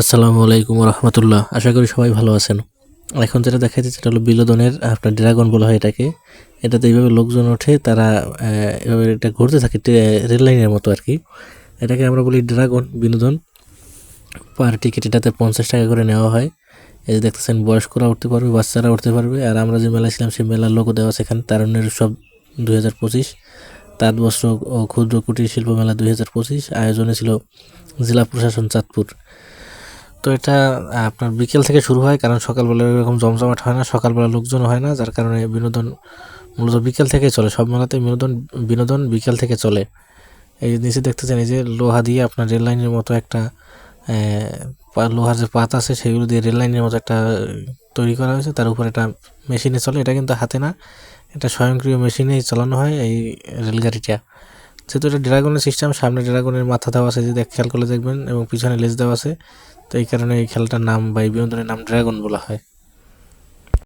আসসালামু আলাইকুম রহমতুল্লাহ। আশা করি সবাই ভালো আছেন। এখন যেটা দেখা যাচ্ছে সেটা হলো বিনোদনের, আপনার ড্রাগন বলা হয় এটাকে। এটাতে এইভাবে লোকজন ওঠে, তারা এভাবে এটা ঘুরতে থাকে রেল লাইনের মতো আর কি। এটাকে আমরা বলি ড্রাগন বিনোদন। পার টিকিট এটাতে পঞ্চাশ টাকা করে নেওয়া হয়। এই যে দেখতেছেন, বয়স্করা উঠতে পারবে, বাচ্চারা উঠতে পারবে, আর আমরা যে মেলায় ছিলাম, সেই মেলার লোগো দেওয়া এখানে। তারুণ্যের সব দুই হাজার পঁচিশ তাঁত ও ক্ষুদ্র কুটির শিল্প মেলা দুই হাজার পঁচিশ, আয়োজনে ছিল জেলা প্রশাসন চাঁদপুর। তো এটা আপনার বিকেল থেকে শুরু হয়, কারণ সকালবেলা এরকম জমজমাট হয় না, সকালবেলা লোকজন হয় না, যার কারণে বিনোদন মূলত বিকেল থেকে চলে। সব মেলাতে বিনোদন বিনোদন বিকেল থেকে চলে। এই নিচে দেখতেছেন, এই যে লোহা দিয়ে আপনার রেল লাইনের মতো একটা লোহার যে পাত আছে, সেগুলো দিয়ে রেল লাইনের মতো একটা তৈরি করা হয়েছে। তার উপর একটা মেশিনে চলে, এটা কিন্তু হাতে না, এটা স্বয়ংক্রিয় মেশিনেই চালানো হয় এই রেলগাড়িটা। যেহেতু এটা ড্রাগনের সিস্টেম, সামনে ড্রাগনের মাথা দেওয়া আছে, যদি খেয়াল করে দেখবেন, এবং পিছনে লেজ দেওয়া আছে, তো এই কারণে এই খেলাটার নাম বা এই বিনোদনের নাম ড্রাগন বলা হয়।